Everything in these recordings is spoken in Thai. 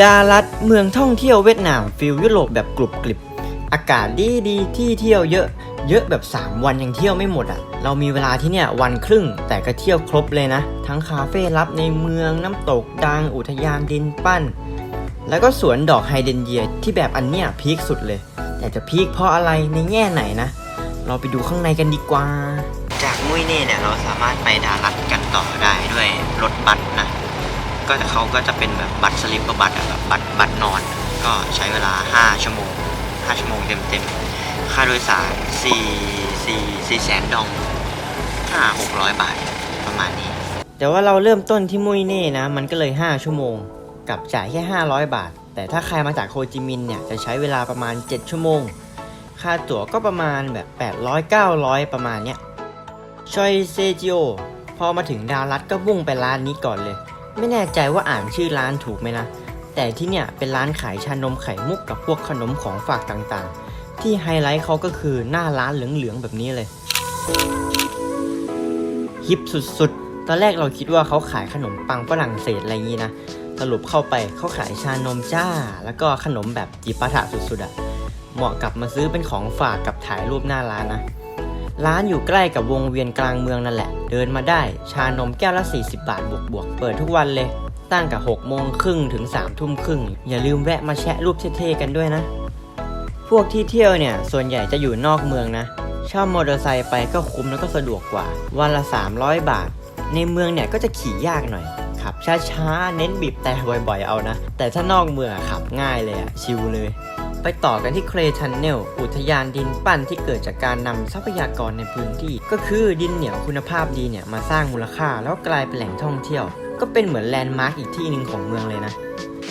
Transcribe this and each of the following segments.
ดารัดเมืองท่องเที่ยวเวียดนามฟิลยุโรปแบบกรุบกริบ อากาศดีดีที่เที่ยวเยอะ เยอะแบบ 3 วันยังเที่ยวไม่หมดอะ เรามีเวลาที่เนี่ยวันครึ่งแต่ก็เที่ยวครบเลยนะ ทั้งคาเฟ่ลับในเมืองน้ำตกดังอุทยานดินปั้น แล้วก็สวนดอกไฮเดรนเยียที่แบบอันเนี้ยพีคสุดเลย แต่จะพีคเพราะอะไรในแง่ไหนนะ เราไปดูข้างในกันดีกว่า จากมุ้ยเน่เนี่ยเราสามารถไปดารัดกันต่อได้ด้วยรถบัสนะ ก็จะเขาก็จะเป็นแบบบัตรสลิปเปอร์บัตรแบบบัตรบัตรนอน ก็ใช้เวลา 5 ชั่วโมง 5 ชั่วโมงเต็มเต็มค่าโดยสาร4 4 4แสนดองค่า600 บาทประมาณนี้ แต่ว่าเราเริ่มต้นที่มุ้ยเน่นะ มันก็เลย 5 ชั่วโมง กับจ่ายแค่ 500 บาท แต่ถ้าใครมาจากโฮจิมินห์เนี่ยจะใช้เวลาประมาณ 7 ชั่วโมง ค่าตั๋วก็ประมาณแบบ 800 900 ประมาณเนี้ยชอยเซจิโอพอมาถึงดาวรัดก็มุ่งไปร้านนี้ก่อนเลย ไม่แน่ใจว่าอ่านชื่อร้านถูกไหมนะ แต่ที่เนี่ยเป็นร้านขายชานมไข่มุกกับพวกขนมของฝากต่างๆ ที่ไฮไลท์เขาก็คือหน้าร้านเหลืองๆแบบนี้เลย ฮิปสุดๆ ตอนแรกเราคิดว่าเขาขายขนมปังฝรั่งเศสอะไรอย่างนี้นะ สรุปเข้าไปเขาขายชานมจ้า แล้วก็ขนมแบบจิปาถะสุดๆอะเหมาะกับมาซื้อเป็นของฝากกับถ่ายรูปหน้าร้านนะ ร้านอยู่ใกล้กับวงเวียนกลางเมืองนั่นแหละ เดินมาได้ ชานมแก้วละ 40 บาท บวกบวก เปิดทุกวันเลย ตั้งกับ6โมงครึ่งถึง3ทุ่มครึ่ง อย่าลืมแวะมาแชะรูปเท่ๆกันด้วยนะ พวกที่เที่ยวเนี่ย ส่วนใหญ่จะอยู่นอกเมืองนะ เช่ามอเตอร์ไซค์ไปก็คุ้มแล้วก็สะดวกกว่า วันละ 300 บาท ในเมืองเนี่ยก็จะขี่ยากหน่อย ขับช้าๆ เน้นบีบแต่บ่อยๆ เอานะ แต่ถ้านอกเมืองขับง่ายเลยอะชิลเลย ไปต่อกันที่เครทันเนลอุทยานดินปั้นที่เกิดจากการนำทรัพยากรในพื้นที่ ก็คือดินเหนียวคุณภาพดีเนี่ยมาสร้างมูลค่าแล้วกลายเป็นแหล่งท่องเที่ยว ก็เป็นเหมือนแลนด์มาร์กอีกที่หนึ่งของเมืองเลยนะ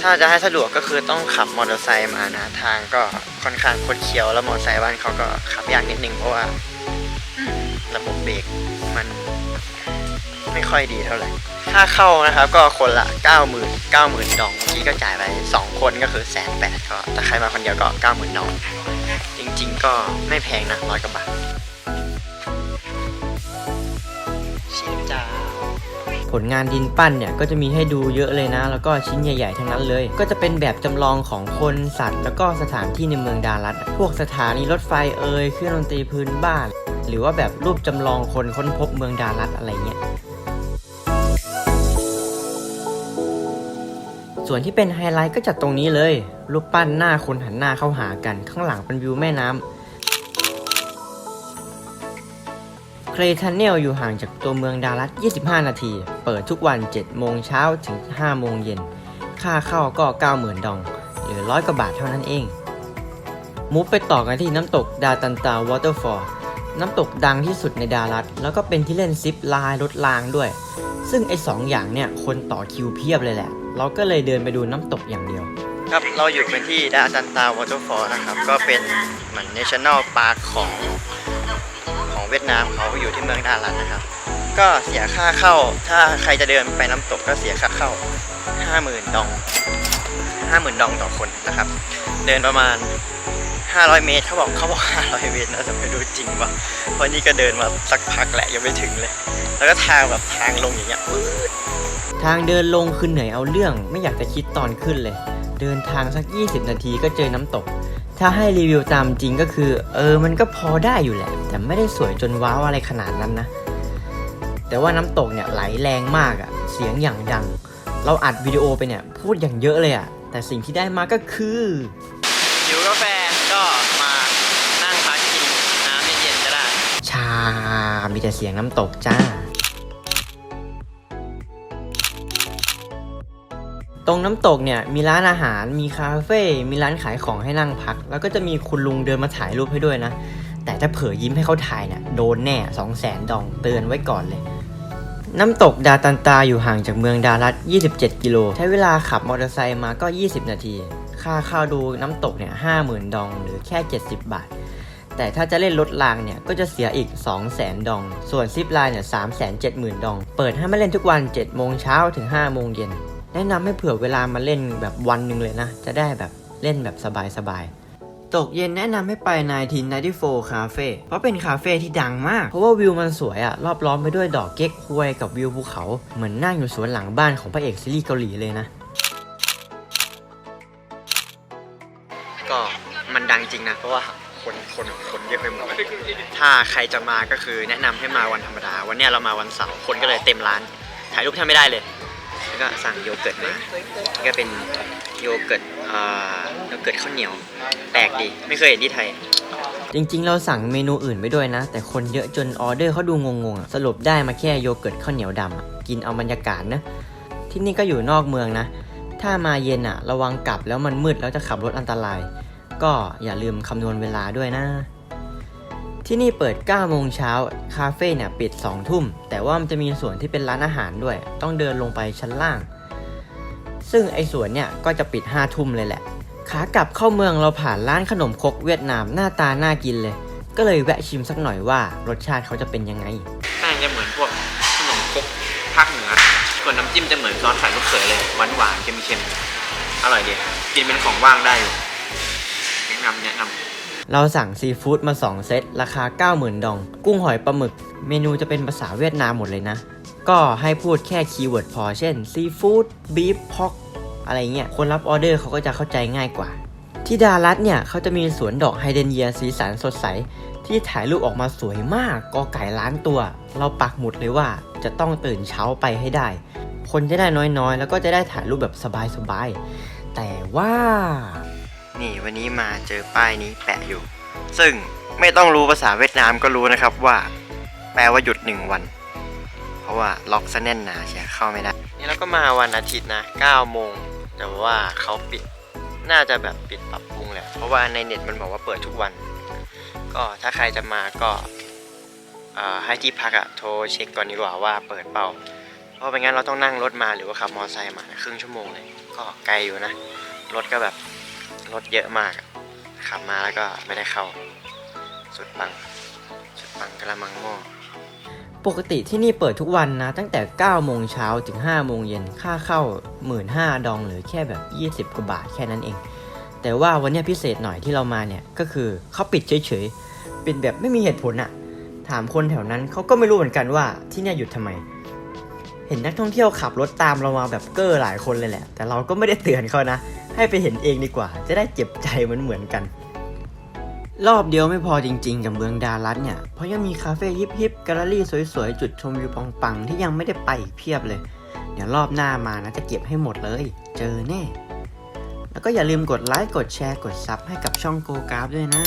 ถ้าจะให้สะดวกก็คือต้องขับมอเตอร์ไซค์มานะทางก็ค่อนข้างคดเคี้ยวแล้วมอเตอร์ไซค์บ้านเขาก็ขับยากนิดนึงเพราะว่าระบบเบรก ค่อยดีเท่าไหร่ ค่าเข้านะครับก็คนละ 9 0 0 0 0 9 0 0 0 0ดองที่ก็จ่ายไป 2 คนก็คือแสนแปดก็ถ้าใครมาคนเดียวก็ 90,000ดอง จริง ๆ ก็ไม่แพงนะร้อยกว่าบาทชินจาผลงานดินปั้นเนี่ยก็จะมีให้ดูเยอะเลยนะ แล้วก็ชิ้นใหญ่ ๆ ทั้งนั้นเลย ก็จะเป็นแบบจำลองของคนสัตว์ แล้วก็สถานที่ในเมืองดารัตพวกสถานีรถไฟเอ่ยเครื่องดนตรีพื้นบ้าน หรือว่าแบบรูปจำลองคนค้นพบเมืองดารัตอะไรเงี้ย ส่วนที่เป็นไฮไลท์ก็จากตรงนี้เลย รูปปั้นหน้าคนหันหน้าเข้าหากัน ข้างหลังเป็นวิวแม่น้ำเครทันเนลอยู่ห่างจากตัวเมืองดารัต25 นาที เปิดทุกวัน 7 โมงเช้าถึง 5 โมงเย็น ค่าเข้าก็ 90,000 ดอง หรือร้อยกว่าบาทเท่านั้นเอง มุฟไปต่อกันที่น้ำตกดาตันตาวอเตอร์ฟอลน้ำตกดังที่สุดในดารัตแล้วก็เป็นที่เล่นซิปลายรถรางด้วย ซึ่งไอ้สองอย่างเนี่ยคนต่อคิวเพียบเลยแหละ เราก็เลยเดินไปดูน้ำตกอย่างเดียว ครับเราอยู่เป็นที่ดาจันตาวอเตอร์ฟอลนะครับ ก็เป็นเหมือนเนชั่นแนลปาร์คของของเวียดนามเขาอยู่ที่เมืองดาลันนะครับ ก็เสียค่าเข้าถ้าใครจะเดินไปน้ำตกก็เสียค่าเข้า 50,000 ดอง 50,000 ดองต่อคนนะครับ เดินประมาณ 500 เมตรเขาบอกเขาบอก 500 เมตรนะแต่ไม่รู้จริงวะเพราะนี่ก็เดินมาสักพักแหละยังไม่ถึงเลย แล้วก็ทางแบบทางลงอย่างเงี้ยทางเดินลงคือเหนื่อยเอาเรื่อง ไม่อยากจะคิดตอนขึ้นเลย เดินทางสัก 20 นาทีก็เจอน้ำตก ถ้าให้รีวิวตามจริงก็คือ เออมันก็พอได้อยู่แหละ แต่ไม่ได้สวยจนว้าวอะไรขนาดนั้นนะ แต่ว่าน้ำตกเนี่ยไหลแรงมากอะเสียงอย่างดัง เราอัดวิดีโอไปเนี่ยพูดอย่างเยอะเลยอะแต่สิ่งที่ได้มาก็คือหิวกาแฟก็มานั่งพักกินน้ำเย็นๆก็ได้ ชา มีแต่เสียงน้ำตกจ้า ตรงน้ำตกเนี่ยมีร้านอาหาร มีคาเฟ่ มีร้านขายของให้นั่งพัก แล้วก็จะมีคุณลุงเดินมาถ่ายรูปให้ด้วยนะ แต่ถ้าเผลอยิ้มให้เขาถ่ายเนี่ยโดนแน่2 0 0แสนดองเตือนไว้ก่อนเลยน้ำตกดาตันตาอยู่ห่างจากเมืองดารัต 27 กิโล ใช้เวลาขับมอเตอร์ไซค์มาก็ 20 นาที ค่าเข้าดูน้ำตกเนี่ย 50,000 ดองหรือแค่ 70 บาท แต่ถ้าจะเล่นรถรางเนี่ย ก็จะเสียอีก 200,000 ดอง ส่วนซิปไลน์เนี่ย 370,000 ดอง เปิดให้มาเล่นทุกวัน 7 โมงเช้าถึง 5 โมงเย็น แนะนำให้เผื่อเวลามาเล่นแบบวันหนึ่งเลยนะ จะได้แบบเล่นแบบสบายๆตกเย็นแนะนำให้ไป1994 Cafe เพราะเป็นคาเฟ่ที่ดังมาก เพราะว่าวิวมันสวยอะรอบล้อมไปด้วยดอกเก๊กควยกับวิวภูเขา เหมือนนั่งอยู่สวนหลังบ้านของพระเอกซีรีส์เกาหลีเลยนะ ก็มันดังจริงนะเพราะว่า คนคนคนเยอะไปหมดเลยถ้าใครจะมาก็คือแนะนำให้มาวันธรรมดา วันเนี้ยเรามาวันเสาร์คนก็เลยเต็มร้าน ถ่ายรูปแทบไม่ได้เลย แล้วก็สั่งโยเกิร์ตมานี่ก็เป็นโยเกิร์ตอ่อโยเกิร์ตข้าวเหนียวแปลกดี ไม่เคยเห็นที่ไทย จริงๆ เราสั่งเมนูอื่นไปด้วยนะ แต่คนเยอะจนออเดอร์เขาดูงงๆอะสรุปได้มาแค่โยเกิร์ตข้าวเหนียวดำอะกินเอาบรรยากาศนะ ที่นี่ก็อยู่นอกเมืองนะ ถ้ามาเย็นอะระวังกลับแล้วมันมืดแล้วจะขับรถอันตราย ก็อย่าลืมคำนวณเวลาด้วยนะ ที่นี่เปิด 9 โมงเช้า คาเฟ่เนี่ยปิด 2 ทุ่ม แต่ว่ามันจะมีส่วนที่เป็นร้านอาหารด้วย ต้องเดินลงไปชั้นล่าง ซึ่งไอ้ส่วนเนี่ยก็จะปิด 5 ทุ่มเลยแหละ ขากลับเข้าเมืองเราผ่านร้านขนมครกเวียดนามหน้าตาน่ากินเลย ก็เลยแวะชิมสักหน่อยว่ารสชาติเขาจะเป็นยังไงแป้งจะเหมือนพวกขนมครกภาคเหนือส่วนน้ำจิ้มจะเหมือนซอสไข่ลูกเขยเลยหวานหวานๆเค็มๆอร่อยดีกินเป็นของว่างได้อยู่ นำแนะนำเราสั่งซีฟู้ดมา 2 เซต ราคา 90,000 ดอง กุ้งหอยปลาหมึก เมนูจะเป็นภาษาเวียดนามหมดเลยนะ ก็ให้พูดแค่คีย์เวิร์ดพอ เช่นซีฟู้ดบีฟพอกอะไรเงี้ย คนรับออเดอร์เขาก็จะเข้าใจง่ายกว่า ที่ดารัสเนี่ยเขาจะมีสวนดอกไฮเดรนเยียสีสันสดใส ที่ถ่ายรูปออกมาสวยมากกอไก่ล้านตัว เราปักหมุดเลยว่าจะต้องตื่นเช้าไปให้ได้ คนจะได้น้อยๆ แล้วก็จะได้ถ่ายรูปแบบสบายๆ แต่ว่า นี่วันนี้มาเจอป้ายนี้แปะอยู่ ซึ่งไม่ต้องรู้ภาษาเวียดนามก็รู้นะครับว่า แปลว่าหยุดหนึ่งวัน เพราะว่าล็อกซะแน่นหนาเชียเข้าไม่ได้ นี่เราก็มาวันอาทิตย์นะ9โมงแต่ว่าเขาปิดน่าจะแบบปิดปรับปรุงแหละ เพราะว่าในเน็ตมันบอกว่าเปิดทุกวัน ก็ถ้าใครจะมาก็ให้ที่พักอะโทรเช็คก่อนดีกว่าว่าเปิดเปล่า เพราะไม่งั้นเราต้องนั่งรถมาหรือว่าขับมอเตอร์ไซค์มาครึ่งชั่วโมงเลย ก็ไกลอยู่นะ รถก็แบบ รถเยอะมาก ขับมาแล้วก็ไม่ได้เข้า สุดปัง สุดปังกระมังหม้อปกติที่นี่เปิดทุกวันนะ ตั้งแต่ 9 โมงเช้าถึง 5 โมงเย็นค่าเข้า 15,000 ดองหรือแค่แบบ 20 กว่าบาทแค่นั้นเอง แต่ว่าวันนี้พิเศษหน่อยที่เรามาเนี่ย ก็คือเขาปิดเฉยๆปิดแบบไม่มีเหตุผลอะถามคนแถวนั้นเขาก็ไม่รู้เหมือนกันว่าที่นี่หยุดทำไม เห็นนักท่องเที่ยวขับรถตามเรามาแบบเก้อหลายคนเลยแหละ แต่เราก็ไม่ได้เตือนเขานะ ให้ไปเห็นเองดีกว่า จะได้เจ็บใจเหมือนเหมือนกัน รอบเดียวไม่พอจริงๆ กับเมืองดารัสเนี่ย เพราะยังมีคาเฟ่ฮิปๆแกลเลอรี่สวยๆ จุดชมวิวปังๆ ที่ยังไม่ได้ไปอีกเพียบเลย เดี๋ยวรอบหน้ามานะจะเก็บให้หมดเลย เจอแน่ แล้วก็อย่าลืมกดไลค์ กดแชร์ กดซับให้กับช่องโกกราฟด้วยนะ